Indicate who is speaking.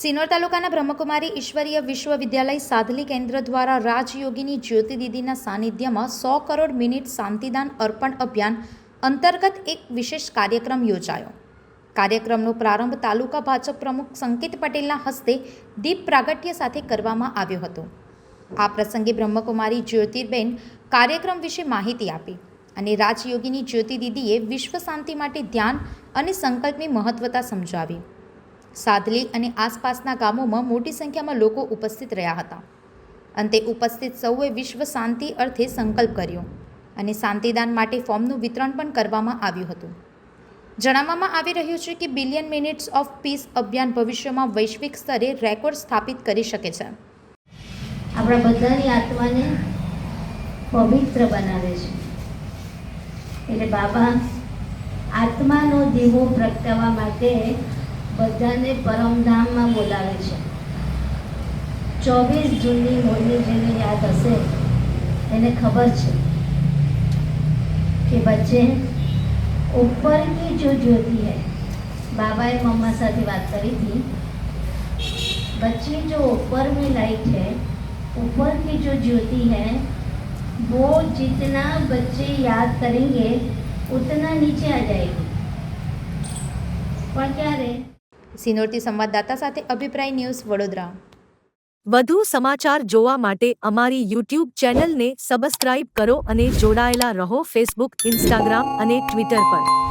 Speaker 1: સિનોર તાલુકાના બ્રહ્મકુમારી ઈશ્વરીય વિશ્વવિદ્યાલય સાધલી કેન્દ્ર દ્વારા રાજયોગીની જ્યોતિ દીદીના સાનિધ્યમાં સો કરોડ મિનિટ શાંતિદાન અર્પણ અભિયાન અંતર્ગત એક વિશેષ કાર્યક્રમ યોજાયો. કાર્યક્રમનો પ્રારંભ તાલુકા ભાજપ પ્રમુખ સંકેત પટેલના હસ્તે દીપ પ્રાગટ્ય સાથે કરવામાં આવ્યો હતો. આ પ્રસંગે બ્રહ્મકુમારી જ્યોતિર્બેન કાર્યક્રમ વિશે માહિતી આપી અને રાજયોગીની જ્યોતિ દીદીએ વિશ્વ શાંતિ માટે ધ્યાન અને સંકલ્પની મહત્વતા સમજાવી. સાદલી અને આસપાસના ગામોમાં મોટી સંખ્યામાં લોકો ઉપસ્થિત રહ્યા હતા. અંતે ઉપસ્થિત સૌએ વિશ્વ શાંતિ અર્થે સંકલ્પ કર્યો અને શાંતિદાન માટે ફોર્મનું વિતરણ પણ કરવામાં આવ્યું હતું. જણાવવામાં આવી રહ્યું છે કે બિલિયન મિનિટ્સ ઓફ પીસ અભિયાન ભવિષ્યમાં વૈશ્વિક સ્તરે રેકોર્ડ સ્થાપિત કરી શકે છે.
Speaker 2: આપણા બધાની આત્માને પવિત્ર બનાવે છે. એટલે બાબા, આત્માનો દીવો પ્રગટાવવા માટે બધાને પરમધામમાં બોલાવે છે ચોવીસ જૂનની મોરની જેને યાદ હશે એને ખબર છે કે બચ્ચે ऊपर की जो ज्योति है बाबा ए मम्मा સાથે વાત કરી थी बच्चे जो ऊपर में लाइट है ऊपर की जो ज्योति है वो जितना बच्चे याद करेंगे उतना नीचे आ जाएगी પણ ક્યારે
Speaker 1: સિનોરથી સંવાદદાતા સાથે અભિપ્રાય ન્યૂઝ વડોદરા.
Speaker 3: વધુ સમાચાર જોવા માટે અમારી યુટ્યુબ ચેનલને સબસ્ક્રાઇબ કરો અને જોડાયેલા રહો ફેસબુક, ઇન્સ્ટાગ્રામ અને ટ્વિટર પર.